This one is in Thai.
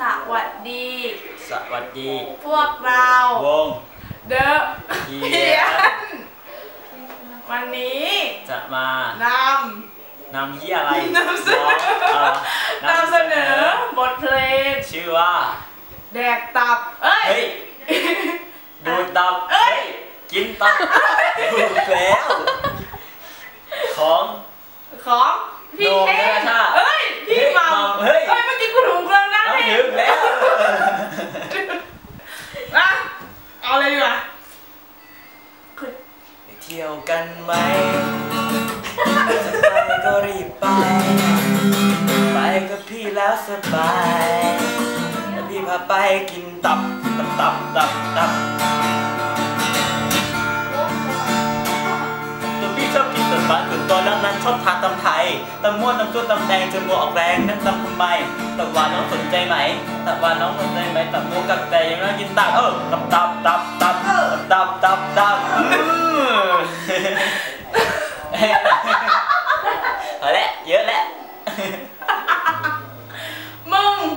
สวัสดี สวัสดี พวกเราวงเดอะเพีเพียยนนวันนี้จะมานำนำที่อะไรนำเสนอร้องเอ่อนำเสนอบทเพลงชื่อว่า แดกตับ เอ้ยเฮ้ยดูดตับ เอ้ย กินตับถูกแล้ว ของ ของ พี่โดมเท่งธนชาติเอ้ย พี่เฮ้ยมัมมัมเฮ้ยเอ้ย เมื่อกี้กูถูก ถึงงแล้วอะเอาเลยดีกว่าไปเที่ยวกันไหมจะไปก็รีบไป ไปกับพี่แล้วสบายแล้วพี่พาไปกินตับ ตับตับตับตับตัวพี่ชอบกินตับบ้านส่วนตัวแล้วนั้น ผักตำไทยตำม่วนตำจุดตำแดงจนบัออกแรงนั่นตำทำไมตำบวานน้องสนใจไหมตำบวานน้องสนใจไหมตำมูกับแต่ยังไม่กินตับเออตับตับตับตับตับตับตับพอแล้วเยอะ